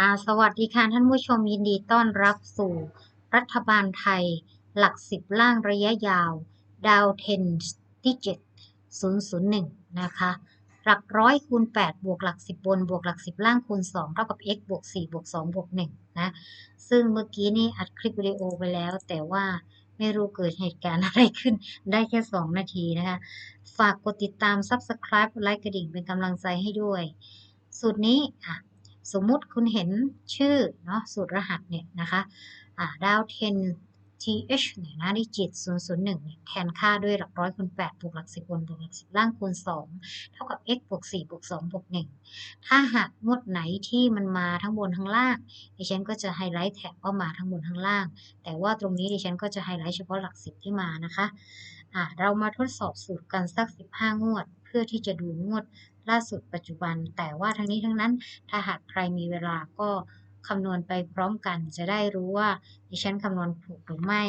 ่าสวัสดีค่ะท่านผู้ชมยินดีต้อนรับสู่ รัฐบาลไทย หลักสิบล่างระยะยาว ดาวเทนที่เจ็ดิจิต001นย์หนึ่งนะคะ หลักร้อยคูณ8บวกหลัก10บบน บวกหลัก10ล่างคูณ2เท่ากับ x บวก4บวก2บวก1นะ ซึ่งเมื่อกี้นี่อัดคลิปวิดีโอไปแล้ว แต่ว่าไม่รู้เกิดเหตุการณ์อะไรขึ้น ได้แค่2นาทีนะคะ ฝากกดติดตาม Subscribe ไลค์กระดิ่งเป็นกำลังใจให้ด้วย สูตรนี้อะ สมมุติคุณเห็นชื่อเนาะสูตรรหัสเนี่ยนะคะดาวเทน th เนี่ยนะดิจิต 001เนี่ยแทนค่าด้วยหลักร้อยคูณ8บวกหลัก10บนบวกหลัก10ล่างคูณ 2 เท่ากับ x บวก4บวก2บวก1ถ้าหากงวดไหนที่มันมาทั้งบนทั้งล่างดิฉันก็จะไฮไลท์แท็กว่ามาทั้งบนทั้งล่าง แต่ว่าตรงนี้ดิฉันก็จะไฮไลท์เฉพาะหลัก10ที่มานะคะอ่าเรามาทดสอบสูตรกันสัก 15 งวด เพื่อที่จะดูงวด ล่าสุดปัจจุบัน แต่ว่าทั้งนี้ทั้งนั้น ถ้าหากใครมีเวลาก็คำนวณไปพร้อมกัน จะได้รู้ว่าดิฉันคำนวณถูกหรือไม่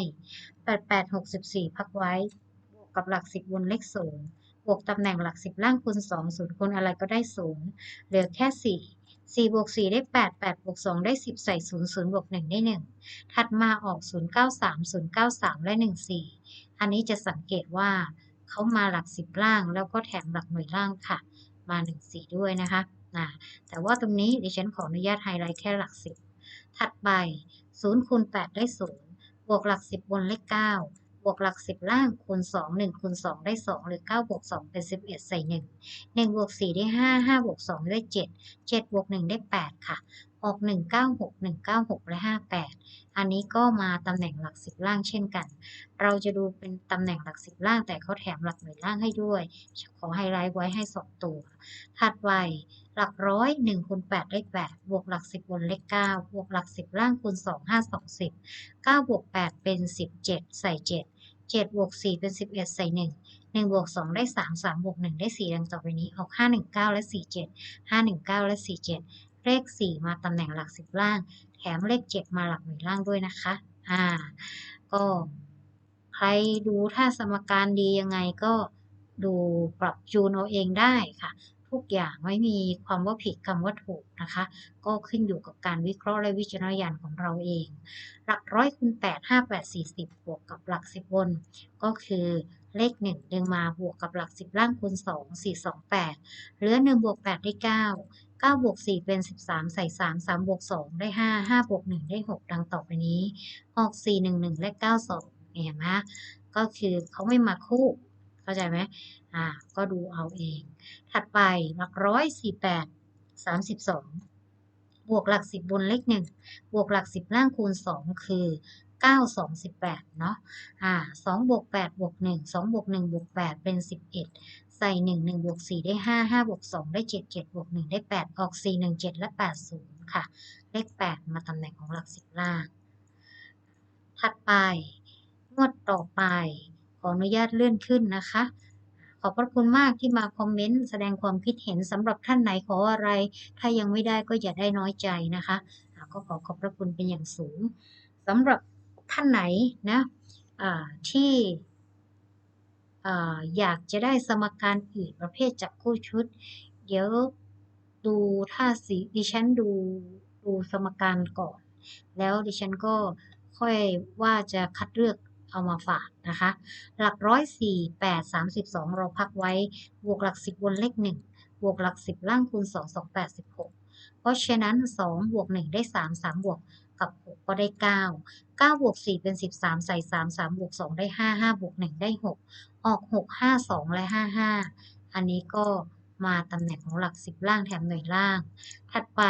88 64 พักไว้ บวกกับหลัก 10บนเลขศูนย์บวกตำแหน่งหลัก 10 ล่างคูณ2ศูนย์คูณอะไรก็ได้ศูนย์เหลือแค่ 4 4บวก4ได้ 8 8บวก2ได้ 10 ใส่ 0 0บวก1ได้ 1 ถัดมาออก 093 093 และ 14 อันนี้จะสังเกตว่าเขามาหลัก 10 ล่างแล้วก็แถมหลักหน่วยล่างค่ะ มา 1 4 ด้วยนะคะนะแต่ว่าตรงนี้ดิฉันขออนุญาตไฮไลท์แค่หลัก 10 ถัดไป0คูณ8ได้ 0 บวกหลัก 10 บนเลข9บวกหลัก 10 ล่างคูณ 2 1คูณ2ได้ 2 หรือ9บวก2เป็น 11 ใส่ 1 1บวก4ได้ 5 5บวก2ได้ 7 7บวก1ได้ 8 ค่ะ ออก 196 196 และ 58 อันนี้ก็มาตำแหน่งหลัก10ล่างเช่นกัน เราจะดูเป็นตำแหน่งหลัก10ล่างแต่เขาแถมหลักหน่วยล่างให้ด้วย ขอไฮไลท์ไว้ให้ 2 ตัว ถัดไปหลักร้อย1คูณ8ได้8บวกหลัก 10บนเลข9บวกหลัก 10 ล่างคูณ2 5 2 10 9บวก8เป็น 17 ใส่ 7 7บวก4เป็น 11 ใส่ 1 1บวก2ได้ 3 3บวก1ได้ 4 ดังต่อไปนี้ออก 519 และ 47 519 และ 47 เลข 4 มาตำแหน่งหลักสิบล่าง แถมเลข 7 มาหลักหน่วยล่างด้วยนะคะ อ่า ก็ใครดูถ้าสมการดียังไงก็ดูปรับจูนเอาเองได้ค่ะ ทุกอย่างไม่มีความว่าผิดคำว่าถูกนะคะ ก็ขึ้นอยู่กับการวิเคราะห์และวิจารณญาณของเราเอง หลักร้อยคูณ8 5 8 40บบวกกับหลัก10บน ก็คือเลข1ดึงมาบวกกับหลัก10ล่างคูณ2 4 2 8เหลือ1บวก8ได้9 9บวก4เป็น13ใส่3 3บวก2ได้5 5บวก1ได้6ดังต่อไปนี้ ออก4 1 1และ92เห็นไหมก็คือเขาไม่มาคู่ เข้าใจไหมอ่าก็ดูเอาเอง ถัดไปหลักร้อยสี่แปดสามสิบสองบวกหลักสิบบนเลขหนึ่งบวกหลักสิบล่างคูณสองคือเก้าสองสิบแปดเนาะอ่าสองบวกแปดบวกหนึ่งสองบวกหนึ่งบวกแปดเป็นสิบเอ็ดใส่หนึ่งหนึ่งบวกสี่ได้ห้าห้าบวกสองได้เจ็ดเจ็ดบวกหนึ่งได้แปดออกสี่หนึ่งเจ็ดและแปดศูนย์ค่ะ เลขแปดมาตำแหน่งของหลักสิบล่าง ถัดไปงวดต่อไปขออนุญาตเลื่อนขึ้นนะคะ ขอบพระคุณมากที่มาคอมเมนต์แสดงความคิดเห็นสำหรับท่านไหนขออะไร ถ้ายังไม่ได้ก็อย่าได้น้อยใจนะคะ ก็ขอขอบพระคุณเป็นอย่างสูงสำหรับท่านไหนนะอ่าที่อ่อยากจะได้สมการอื่นประเภทจับคู่ชุด เดี๋ยวดูถ้าสีดิฉันดูดูสมการก่อน แล้วดิฉันก็ค่อยว่าจะคัดเลือก เอามาฝากนะคะ หลักร้อยสี่แปดสามสิบสองเราพักไว้บวกหลักสิบบนเลขหนึ่งบวกหลักสิบล่างคูณสองสองแปดสิบหกเพราะฉะนั้นสองบวกหนึ่งได้สามสามบวกกับหกก็ได้เก้าเก้าบวกสี่เป็นสิบสามใส่สามสามบวกสองได้ห้าห้าบวกหนึ่งได้หกออกหกห้าสองและห้าห้าอันนี้ก็มาตำแหน่งของหลักสิบล่างแถมหน่วยล่าง ถัดไป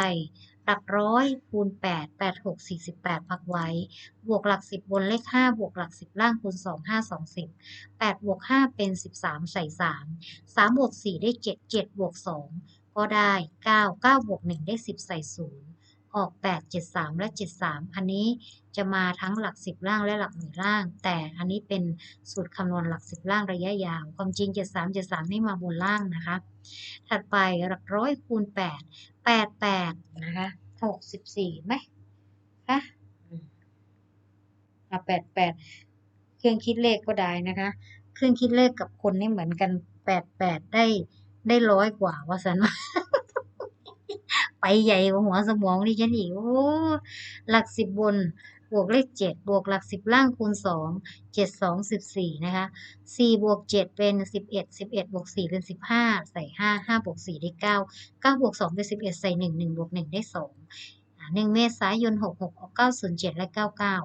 หลักร้อยคูณ 8 8 6 48 พักไว้ บวกหลัก 10 บนเลข 5 บวกหลัก 10 ล่างคูณ 2 5 2 10 8 บวก 5 เป็น 13 ใส่ 3 3 บวก 4 ได้ 7 7 บวก 2 ก็ได้ 9 9 บวก 1 ได้ 10 ใส่ 0 ออก 8 73 และ 73 อันนี้จะมาทั้งหลัก 10 ล่างและหลักหน่วยล่าง แต่อันนี้เป็นสูตรคำนวณหลัก 10 ล่างระยะยาว ความจริง 73 73 นี่มาบนล่างนะคะ ถัดไปหลักร้อยคูณ8แปดแปดนะคะหกสิบสี่ไหมคะอะแปดแปดเครื่องคิดเลขก็ได้นะคะ เครื่องคิดเลขกับคนนี่เหมือนกันแปดแปดได้ได้ร้อยกว่าว่าสันไป ใหญ่กว่าหัวสมองดิฉันอีก โอ้ หลักสิบบน บวกเลขเจ็ดบวกหลักสิบล่างคูณสอง เจ็ดสองสิบสี่นะคะ สี่บวกเจ็ดเป็นสิบเอ็ด สิบเอ็ดบวกสี่เป็นสิบห้า ใส่ห้า ห้าบวกสี่ได้เก้า เก้าบวกสองเป็นสิบเอ็ด ใส่หนึ่ง หนึ่งบวกหนึ่งได้สองหนึ่งเมษายนหกหกออกเก้าศูนย์เจ็ดและเก้าเก้า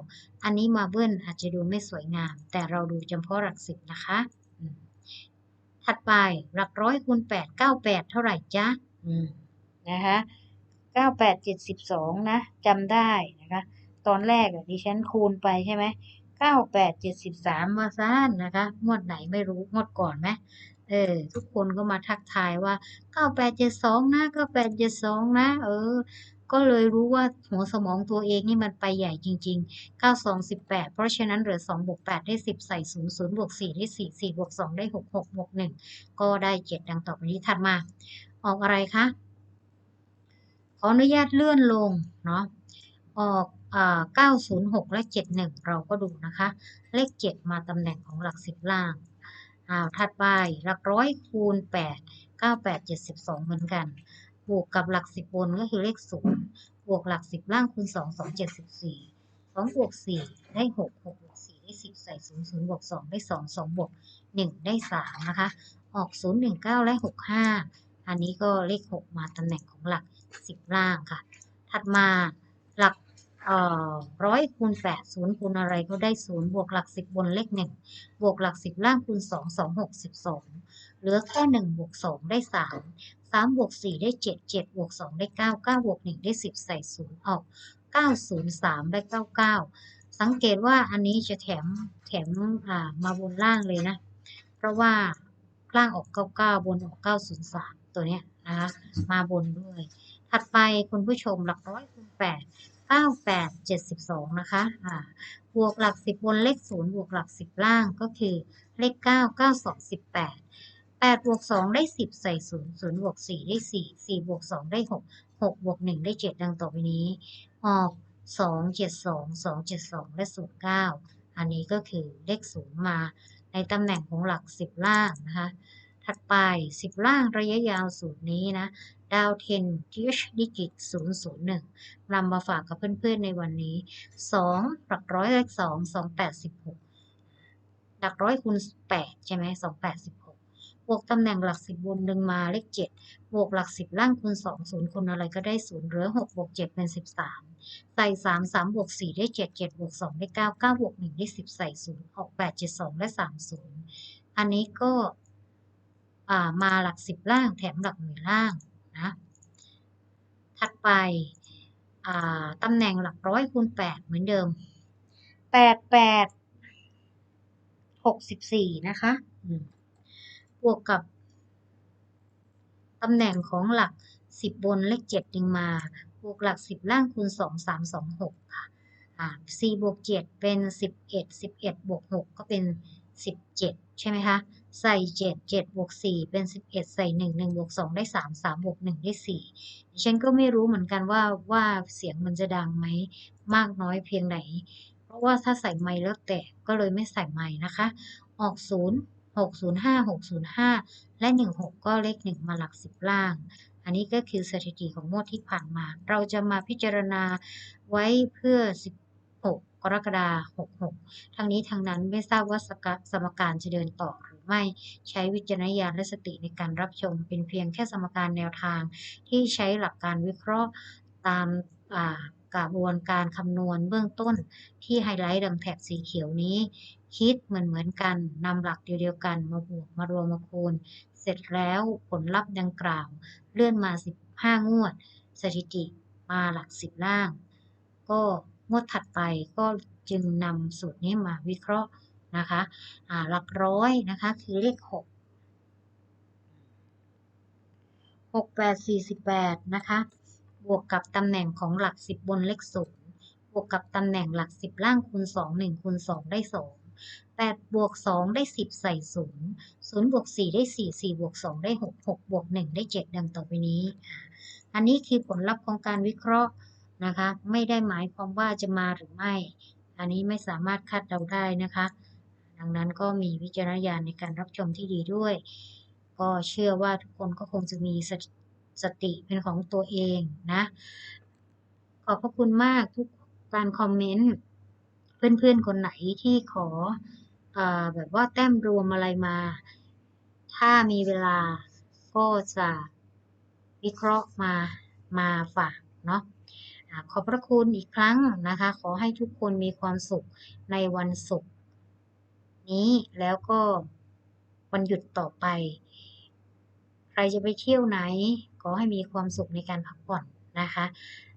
อันนี้มาเบิ้ลอาจจะดูไม่สวยงาม แต่เราดูเฉพาะหลักสิบนะคะ ถัดไปหลักร้อยคูณแปดเก้าแปดเท่าไหร่จ๊ะนะคะ เก้าแปดเจ็ดสิบสองนะจำได้นะคะ ตอนแรกดิฉันคูณไปใช่ไหมเก้าแปดเจ็ดสิบสามมาซ่านนะคะงวดไหนไม่รู้งวดก่อนไหมเออทุกคนก็มาทักทายว่าเก้าแปดเจ็ดสองนะเก้าแปดเจ็ดสองนะ เออ ก็เลยรู้ว่าหัวสมองตัวเองนี่มันไปใหญ่จริง ๆ 9 2 18 เพราะฉะนั้นเหลือ2บวก8ได้ 10 ใส่0 0บวก4ได้ 4 4บวก2ได้ 6 6บวก1ก็ได้ 7 ดังต่อไปนี้ถัดมา ออกอะไรคะ ออนุญาตเลื่อนลงเนาะออก906 และ 71 เราก็ดูนะคะ เลข 7 มาตำแหน่งของหลัก 10 ล่างอ้าวถัดไปหลักร้อยคูณ 8 98 72 เหมือนกัน บวกกับหลัก 10 บนก็คือเลข 0 บวกหลัก 10 ล่างคูณ 2 2 74 2บวก4ได้ 6 6บวก4ได้ 10 ใส่ 0 0บวก2ได้ 2 2บวก1ได้ 3 นะคะ ออก 0 1 9 และ 65 อันนี้ก็เลข 6 มาตำแหน่งของหลัก 10 ล่างค่ะ ถัดมาหลักร้อยคูณแปดศูนย์คูณอะไรก็ได้ศูนย์บวกหลักสิบบนเลขหนึ่งบวกหลักสิบล่างคูณสองสองหกสิบสองเหลือแค่หนึ่งบวกสองได้สามสามบวกสี่ได้เจ็ดเจ็ดบวกสองได้เก้าเก้าบวกหนึ่งได้สิบใส่ศูนย์ออกเก้าศูนย์สามได้เก้าเก้าสังเกตว่าอันนี้จะแถมแถมอ่ามาบนล่างเลยนะ เพราะว่าล่างออกเก้าเก้าบนออกเก้าศูนย์สาม ตัวเนี้ยนะคะมาบนด้วย ถัดไปคุณผู้ชมหลักร้อยคูณแปดเก้าแปดเจ็ดสิบสองนะคะอ่าบวกหลักสิบบนเลขศูนย์บวกหลักสิบล่างก็คือเลขเก้าเก้าสองสิบแปดแปดบวกสองได้สิบใส่ศูนย์ศูนย์บวกสี่ได้สี่สี่บวกสองได้หกหกบวกหนึ่งได้เจ็ดดังต่อไปนี้ ออกสองเจ็ดสองสองเจ็ดสองและศูนย์เก้าอันนี้ก็คือเลขศูนย์มาในตำแหน่งของหลักสิบล่างนะคะ ถัดไปสิบล่างระยะยาวสูตรนี้นะดาวเทน TH ดิจิต001นำมาฝากกับเพื่อนๆในวันนี้ 2 หลักร้อยเลข2 286 หลักร้อยคูณ 8 ใช่ไหม286 บวกตำแหน่งหลัก 10บนดึงมาเลข 7 บวกหลัก 10 ล่างคูณ 2 0คูณอะไรก็ได้ 0 เหลือ 6 บวก 7 เป็น 13 ใส่ 3 3 บวก 4 ได้ 7 7 บวก 2 ได้ 9 9 บวก 1 ได้ 10 ใส่0ออก8 7 2 และ 30 อันนี้ก็ มาหลัก10ล่างแถมหลักหน่วยล่างนะถัดไปอ่าตำแหน่งหลักร้อยคูณแปดเหมือนเดิมแปดแปดหกสิบสี่นะคะอืมบวกกับตำแหน่งของหลักสิบบนเลขเจ็ดดึงมาบวกหลักสิบล่างคูณสองสามสองหกค่ะอ่าสี่บวกเจ็ดเป็นสิบเอ็ดสิบเอ็ดบวกหกก็เป็น สิบเจ็ดใช่ไหมคะ ใส่เจ็ดเจ็ดบวกสี่เป็นสิบเอ็ดใส่หนึ่งหนึ่งบวกสองได้สามสามบวกหนึ่งได้สี่ดิฉันก็ไม่รู้เหมือนกันว่าว่าเสียงมันจะดังไหมมากน้อยเพียงไหน เพราะว่าถ้าใส่ไมค์แล้วแตกก็เลยไม่ใส่ไมค์นะคะ ออกศูนย์หกศูนย์ห้าหกศูนย์ห้าและหนึ่งหกก็เลขหนึ่งมาหลักสิบล่าง อันนี้ก็คือสถิติของงวดที่ผ่านมา เราจะมาพิจารณาไว้เพื่อ16 กรกฎาคม66ทางนี้ทางนั้นไม่ทราบว่าสกสมการจะเดินต่อหรือไม่ใช้วิจารณญาณและสติในการรับชม เป็นเพียงแค่สมการแนวทาง ที่ใช้หลักการวิเคราะห์ตามกระบวนการคำนวณเบื้องต้นที่ไฮไลท์ดังแถบสีเขียวนี้ คิดเหมือนเหมือนกันนำหลักเดียวกันมาบวกมารวมมาคูณ เสร็จแล้วผลลัพธ์ดังกล่าว เลื่อนมา 15 งวด สถิติมาหลัก10ล่าง ก็ งวดถัดไปก็จึงนำสูตรนี้มาวิเคราะห์นะคะหลักร้อยนะคะคือเลข 6 6 8 48นะคะบวกกับตำแหน่งของหลัก 10 บนเลขศูนย์บวกกับตำแหน่งหลัก 10 ล่างคูณ 2 1คูณ2ได้ 2 8บวก2ได้ 10 ใส่ 0 0บวก4ได้ 4 4บวก2ได้ 6 6บวก1ได้ 7 ดังต่อไปนี้ อันนี้คือผลลัพธ์ของการวิเคราะห์ นะคะ ไม่ได้หมายความว่าจะมาหรือไม่ อันนี้ไม่สามารถคาดเดาได้นะคะ ดังนั้นก็มีวิจารณญาณในการรับชมที่ดีด้วย ก็เชื่อว่าทุกคนก็คงจะมีสติสติเป็นของตัวเองนะ ขอบพระคุณมากทุกการคอมเมนต์เพื่อนๆคนไหนที่ขออแบบว่าแต้มรวมอะไรมา ถ้ามีเวลาก็จะวิเคราะห์มามาฝากเนาะ ขอบพระคุณอีกครั้งนะคะ ขอให้ทุกคนมีความสุขในวันศุกร์นี้แล้วก็วันหยุดต่อไป ใครจะไปเที่ยวไหน ขอให้มีความสุขในการพักผ่อนนะคะ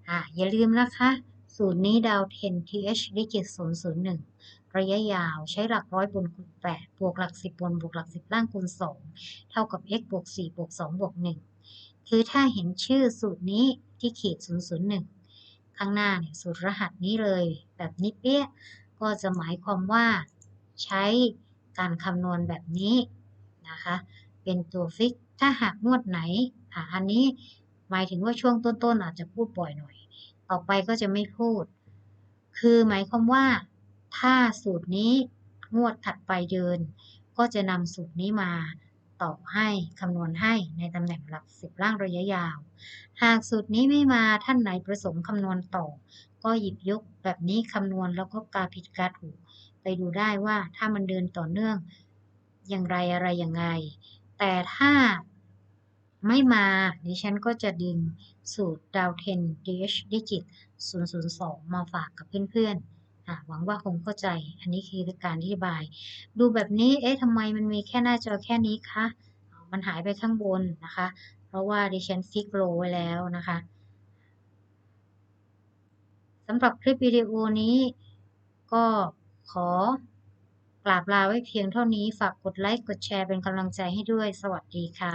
อ่าอย่าลืมนะคะ สูตรนี้ดาว10 th ได้เกียรติ001 ระยะยาวใช้หลักร้อยบนคูณ8บวกหลัก 10บนบวกหลัก 10 ล่างคูณ 2 เท่ากับ x บวก4บวก2บวก1คือถ้าเห็นชื่อสูตรนี้ที่ขีด001 ข้างหน้าเนี่ยสูตรรหัสนี้เลย แบบนี้เปี้ยก็จะหมายความว่าใช้การคำนวณแบบนี้นะคะ เป็นตัวฟิก ถ้าหากงวดไหนอะอันนี้หมายถึงว่าช่วงต้นๆอาจจะพูดบ่อยหน่อย ต่อไปก็จะไม่พูด คือหมายความว่าถ้าสูตรนี้งวดถัดไปเดิน ก็จะนำสูตรนี้มา ต่อให้คำนวณให้ในตำแหน่งหลักสิบล่างระยะยาว หากสูตรนี้ไม่มาท่านไหนประสงค์คำนวณต่อ ก็หยิบยกแบบนี้คำนวณแล้วก็กาผิดกาถูก ไปดูได้ว่าถ้ามันเดินต่อเนื่อง อย่างไรอะไรยังไง แต่ถ้าไม่มาดิฉันก็จะดึงสูตรดาวเทน DH Digit 002 มาฝากกับเพื่อนๆ หวังว่าคงเข้าใจ อันนี้คือการอธิบาย ดูแบบนี้ เอ๊ะทำไมมันมีแค่หน้าจอแค่นี้คะ มันหายไปข้างบนนะคะ เพราะว่าดิฉันฟิกโลไว้แล้วนะคะสำหรับคลิปวิดีโอนี้ก็ขอกราบลาไว้เพียงเท่านี้ ฝากกดไลค์ กดแชร์เป็นกำลังใจให้ด้วย สวัสดีค่ะ